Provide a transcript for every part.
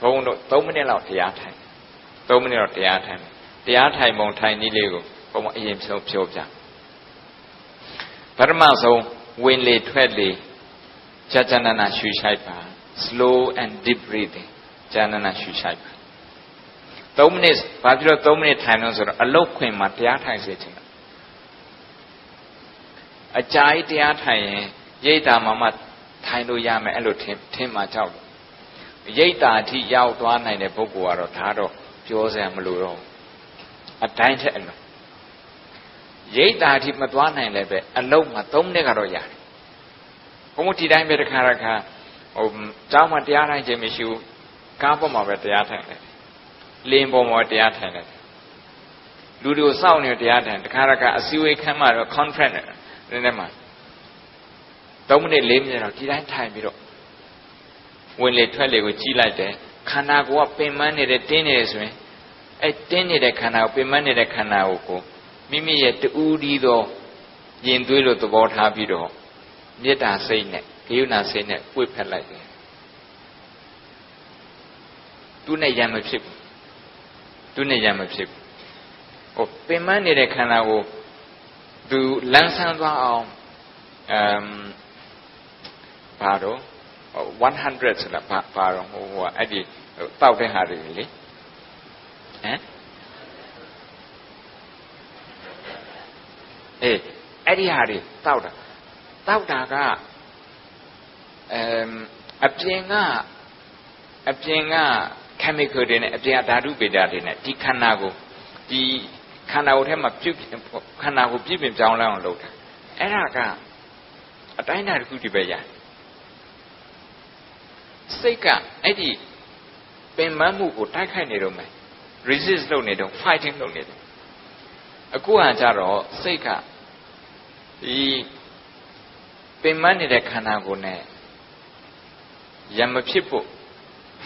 ဘုန်းတို့3မိနစ်လောက်တရားထိုင်3မိနစ်လောက်တရားထိုင်တရားထိုင်ပုံထိုင်နည်းလေးကိုဘုန်းအရင်ဖြောပြောပြပထမဆုံးဝင်လေထွက်လေကြာကြာနာနာရှူရှိုက်ပါ slow and deep breathing ကြာနာနာရှူရှိုက်ပါ3မိနစ်ဘာဖြစ်လို့3မိနစ်ထိုင်လို့ဆိုတော့အလုတ်ခွင်မှာတရားထိုင်စေချင်တာအကြာကြီးတရားထိုင်ရင်ရိတ်တာမှမှထိုင်လို့ရမယ်အဲ့လိုထင်ထင်မှကြောက်တယ် ရိတ်တာအထိရောက်သွားနိုင်တဲ့ပုဂ္ဂိုလ်ကတော့ဒါတော့ပြောစရာမလိုတော့အတိုင်းထက်အလုံးရိတ်တာအထိမသွားနိုင်လည်းပဲအလုံးမှာ3နှစ်ကတော့ရတယ်ဘုံဒီတိုင်းပဲတစ်ခါတစ်ခါဟိုကျောင်းမှာတရားထိုင်ခြင်းမရှိဘူးကားပေါ်မှာပဲတရားထိုင်တယ်လင်းပေါ်မှာတရားထိုင်တယ်လူတွေကိုစောင့်နေတရားထိုင်တခါတခါအစည်းအဝေးခန်းမှာတော့ contract နဲ့နည်းနည်းမှာ3မိနစ်4မိနစ်တော့ဒီတိုင်းထိုင်ပြီးတော့ ဝင်လေထွက်လေကိုကြီးလိုက်တယ်ခန္ဓာကိုယ်ကပင်ပန်းနေတယ်တင်းနေတယ်ဆိုရင်အဲတင်းနေတဲ့ခန္ဓာကိုပင်ပန်းနေတဲ့ခန္ဓာကိုကိုမိမိရဲ့တူးဒီသောယင်သွေးလို့သဘောထားပြီးတော့မေတ္တာစိတ်နဲ့ဂယုဏစိတ်နဲ့ပွေ့ဖက်လိုက်တယ်သူနဲ့ရံမဖြစ်ဘူးသူနဲ့ရံမဖြစ်ဘူးဟိုပင်ပန်းနေတဲ့ခန္ဓာကိုသူလန်းဆန်းသွားအောင်အမ်ဘာတော့ 100ဆိုတာဘာဘာတော့ဟိုဟိုအဲ့ဒီတောက်တဲ့ဟာတွေလေဟမ်အေးအဲ့ဒီဟာတွေတောက်တာတောက်တာကအမ်အပြင်ကအပြင်က chemical တွေနဲ့အပြင်ကဓာတုပေတာတွေနဲ့ဒီခန္ဓာကိုဒီခန္ဓာကိုယ်ထဲမှာပြုတ်ခန္ဓာကိုပြည့်ပြင်ပြောင်းလဲအောင်လုပ်တာအဲ့ဒါကအတိုင်းအတာတစ်ခုတည်းပဲရတယ် စိတ်ကအဲ့ဒီပင်ပန်းမှုကိုတိုက်ခိုက်နေတော့မယ် resist လုပ်နေတော့ fighting လုပ်နေတယ်အခုကကြတော့စိတ်ကဒီပင်ပန်းနေတဲ့ခန္ဓာကိုယ်နဲ့ရံမဖြစ်ဖို့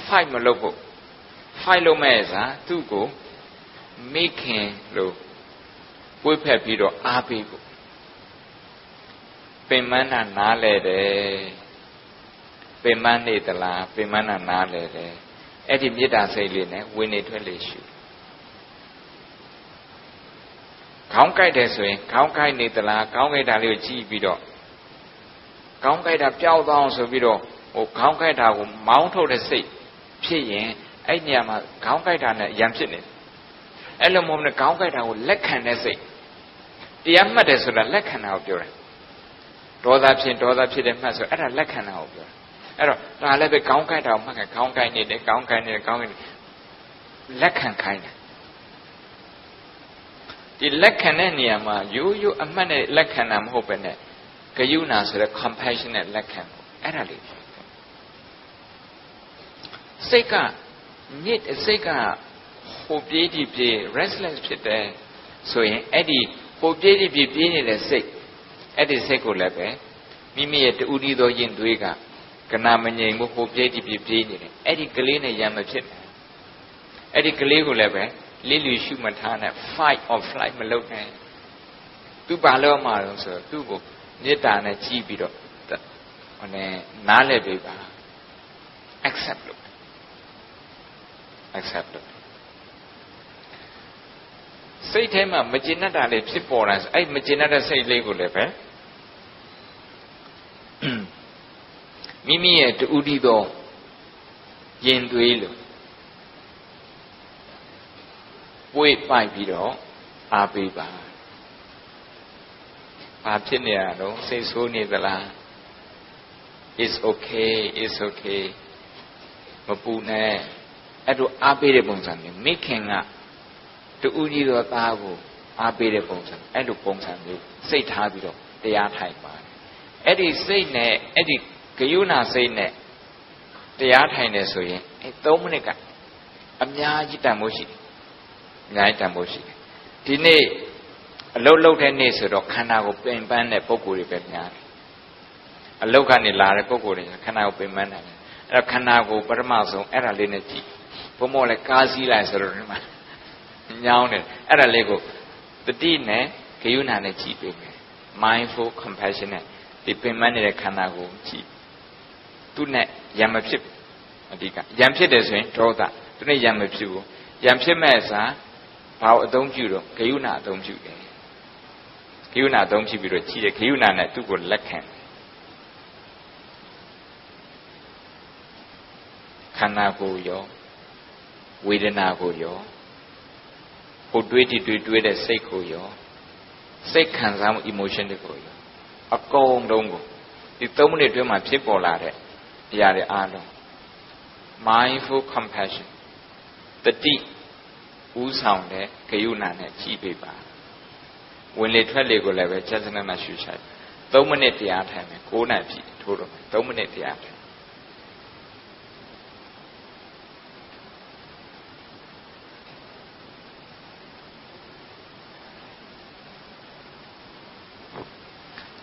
fight မလုပ်ဖို့ fight လုပ်မဲ့စားသူ့ကိုမိခင်လို့ဝိဖက်ပြီးတော့အားပေးဖို့ပင်မနာနားလဲတယ် ပင်မနေသလားပင်မနာနားလဲတယ်အဲ့ဒီမေတ္တာစိတ်လေးနဲ့ဝင်နေထွက်လေရှုခေါင်းကိုက်တယ်ဆိုရင်ခေါင်းကိုက်နေသလားခေါင်းကိုက်တာလေးကိုကြည့်ပြီးတော့ခေါင်းကိုက်တာပျောက်သွားအောင်ဆိုပြီးတော့ဟိုခေါင်းကိုက်တာကိုမောင်းထုတ်တဲ့စိတ်ဖြစ်ရင်အဲ့ညမှာခေါင်းကိုက်တာနဲ့ရံဖြစ်နေတယ်အဲ့လိုမဟုတ်နဲ့ခေါင်းကိုက်တာကိုလက်ခံတဲ့စိတ်တရားမှတ်တယ်ဆိုတာလက်ခံတာကိုပြောတယ်ဒေါသဖြစ်ဒေါသဖြစ်တဲ့မှတ်ဆိုအဲ့ဒါလက်ခံတာကိုပြောတယ် အဲ့တော့ဒါလည်းပဲခေါင်းကိုက်တာကိုမှတ်ခံခေါင်းကိုက်နေတယ်ခေါင်းကိုက်နေတယ်ခေါင်းကိုက်နေလက်ခံခိုင်းတယ်ဒီလက်ခံတဲ့နေရာမှာရိုးရိုးအမှတ်နဲ့လက်ခံတာမဟုတ်ပဲနဲ့ဂယုဏဆိုတဲ့ compassion နဲ့လက်ခံဖို့အဲ့ဒါလေးစိတ်ကညစ်စိတ်ကဟိုပြေးဒီပြေး restless ဖြစ်တယ်ဆိုရင်အဲ့ဒီဟိုပြေးဒီပြေးပြေးနေတဲ့စိတ်အဲ့ဒီစိတ်ကိုလည်းပဲမိမိရဲ့တူဒီသောယင်သွေးက ကနာမငြိမ်ဘူးဟိုပြေးဒီပြေးပြေးနေတယ်အဲ့ဒီကလေးနဲ့ရံမဖြစ်နဲ့အဲ့ဒီကလေးကိုလည်းပဲလိလူရှုမထားနဲ့ fight or flight မလုပ်နဲ့သူဘာလို့မှာလဲဆိုတော့သူ့ကိုမေတ္တာနဲ့ကြည်ပြီးတော့ဟိုနဲ့နားလည်ပေးပါ accept လုပ် accept လုပ်စိတ်ထဲမှာမကျေနပ်တာလေးဖြစ်ပေါ်လာအဲ့မကျေနပ်တဲ့စိတ်လေးကိုလည်းပဲ မိမိရဲ့တူဥဒိသောယင်သွေးလို့ပွေ့ပိုက်ပြီးတော့အားပေးပါဘာဖြစ်နေရတော့စိတ်ဆိုးနေသလား is okay is okay မပူနဲ့အဲ့တို့အားပေးတဲ့ပုံစံမျိုးမိခင်ကတူဦးကြီးတော်သားကိုအားပေးတဲ့ပုံစံအဲ့လိုပုံစံမျိုးစိတ်ထားပြီးတော့တရားထိုင်ပါတယ်အဲ့ဒီစိတ်နဲ့အဲ့ဒီ ဂယုဏစိတ်နဲ့တရားထိုင်တယ်ဆိုရင်အဲ့3မိနစ်ကအများကြီးတန်ဖိုးရှိတယ်အများကြီးတန်ဖိုးရှိတယ်ဒီနေ့အလုတ်လုတ်တဲ့နေ့ဆိုတော့ခန္ဓာကိုပင်ပန်းတဲ့ပုံကိုယ်တွေပဲများတယ်အလုတ်ကနေလာတဲ့ပုံကိုယ်တွေခန္ဓာကိုပင်ပန်းတယ်အဲ့တော့ခန္ဓာကိုပထမဆုံးအဲ့ဒါလေးနဲ့ကြည့်ဘုံမောလည်းကားစည်းလိုက်ဆိုတော့ဒီမှာညောင်းတယ်အဲ့ဒါလေးကိုတတိနဲ့ဂယုဏနဲ့ကြည့်ပေးမယ် mindful compassion နဲ့ဒီပင်ပန်းနေတဲ့ခန္ဓာကိုကြည့် သူနဲ့ရံမဖြစ်အဓိကယံဖြစ်တယ်ဆိုရင်ဒေါသသူနဲ့ယံမဖြစ်ဘူးယံဖြစ်မဲ့အစားဘာကိုအသုံးပြုတော့ဂယုဏအသုံးပြုတယ်ဂယုဏအသုံးပြုပြီးတော့ကြည့်တယ်ဂယုဏနဲ့သူ့ကိုလက်ခံခန္ဓာကိုယ်ရောဝေဒနာကိုရောဟိုတွေးတိတွေးတွေးတဲ့စိတ်ကိုရောစိတ်ခံစားမှု emotion တွေကိုရောအကုန်လုံးကိုဒီ3မိနစ်အတွင်းမှာဖြစ်ပေါ်လာတဲ့ အရာတွေအားလုံး mindful compassion တတိဥဆောင်တဲ့ဂယုဏနဲ့ကြည်ပေးပါဝင်လေထွက်လေကိုလည်းပဲချက်စနနဲ့ရှုရှိုက်3မိနစ်တရားထိုင်မယ်9နာရီထိုးတော့မယ်3မိနစ်တရားထိုင်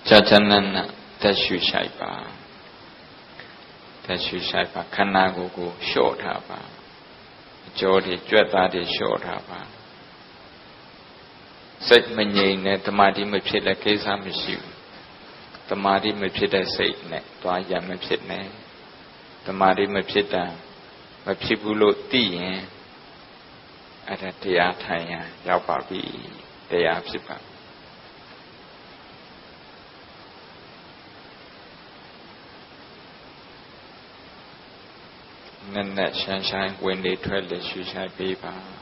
ကြာချနနတက်ရှုရှိုက်ပါ တက်ရှုရှိုက်ပါခန္ဓာကိုယ်ကိုလျှော့ထားပါအကျော်တွေကြွက်သားတွေလျှော့ထားပါစိတ်မငြိမ်နဲ့တမာတိမဖြစ်တဲ့ကိစ္စမရှိဘူးတမာတိမဖြစ်တဲ့စိတ်နဲ့သွားရမဖြစ်နဲ့တမာတိမဖြစ်တာမဖြစ်ဘူးလို့သိရင်အဲ့ဒါတရားထိုင်ရန်ရောက်ပါပြီတရားဖြစ်ပါ နက်နက်ရှမ်းရှိုင်းဝင်လေထွက်လေရှူရှိုင်းပေးပါ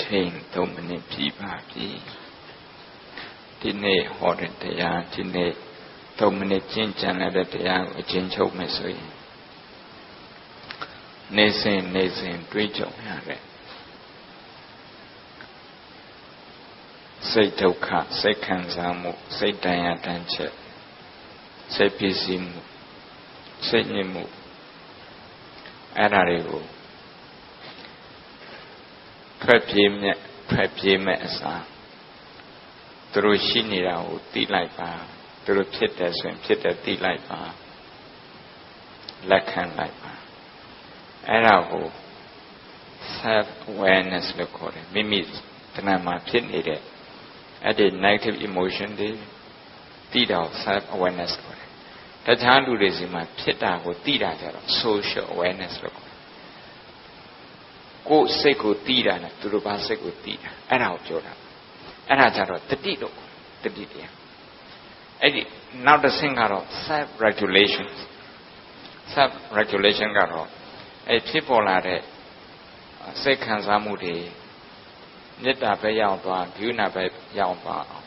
ချိန်3မိနစ်ပြပါပြီဒီနေ့ဟောတဲ့တရားဒီနေ့3မိနစ်ကျင့်ကြံတဲ့တရားကိုအချင်းချုပ်မယ်ဆိုရင်နေစဉ်နေစဉ်တွေးကြုံရတဲ့စိတ်ဒုက္ခစိတ်ခံစားမှုစိတ်တန်ရာတန်ချက်စိတ်ဖြစ်စီမှုစိတ်ညစ်မှုအဲ့ဒါတွေကို ထွက်ပြေးမြက်ထွက်ပြေးမဲ့အစားသူတို့ရှိနေတာကိုသိလိုက်ပါသူတို့ဖြစ်တယ်ဆိုရင်ဖြစ်တယ်သိလိုက်ပါလက်ခံလိုက်ပါအဲ့ဒါကို self awareness လို့ခေါ်တယ်မိမိတဏ္ဍာမှာဖြစ်နေတဲ့အဲ့ဒီ negative emotion တွေသိတာကို self awareness ခေါ်တယ်တခြားလူတွေစီမှာဖြစ်တာကိုသိတာကြတော့ social awareness လို့ခေါ်တယ် ကိုယ်စိတ်ကိုသိတာနဲ့သူတို့ဘာစိတ်ကိုသိတာအဲ့ဒါကိုပြောတာအဲ့ဒါကြတော့တတိလို့တတိတရားအဲ့ဒီနောက်တစ်ဆင့်ကတော့ self regulation self regulation ကတော့အဲ့ဖြစ်ပေါ်လာတဲ့စိတ်ခံစားမှုတွေမေတ္တာပဲရောက်သွားဂုဏပဲရောက်သွားအောင်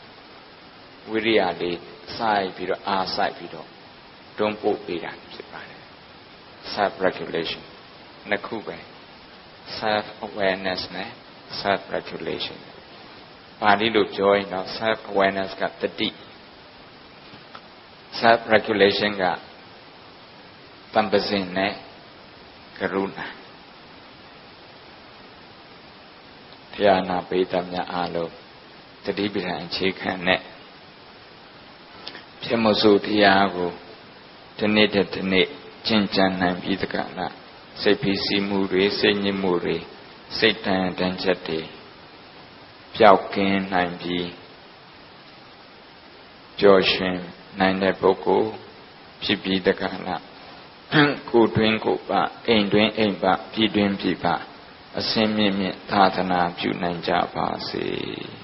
ဝိရိယလေးစိုက်ပြီးတော့အားစိုက်ပြီးတော့တွန်းပို့ပေးတာဖြစ်ပါတယ် self regulation နှစ်ခုပဲ self awareness နဲ့ self regulation ပါဠိလိုပြောရင်တော့ self awareness ကတတိ self regulation ကတံပစင်နဲ့ကရုဏာတရားနာပိသမြအားလုံးတတိပဌာန်အခြေခံနဲ့ဖြစ်မစုတရားကိုဒီနေ့တည်းဒီနေ့ကျင့်ကြံနိုင်ပြီးတကလား စိတ်ဖိစီးမှုတွေစိတ်ညစ်မှုတွေစိတ်တန်တန်ချက်တွေပျောက်ကင်းနိုင်ပြီးကြော်ရှင်နိုင်တဲ့ပုဂ္ဂိုလ်ဖြစ်ပြီးတကလားကိုတွင်ကိုပအိမ်တွင်အိမ်ပပြည်တွင်ပြည်ပအစင်းမြင့်မြင့်သာသနာပြုနိုင်ကြပါစေ။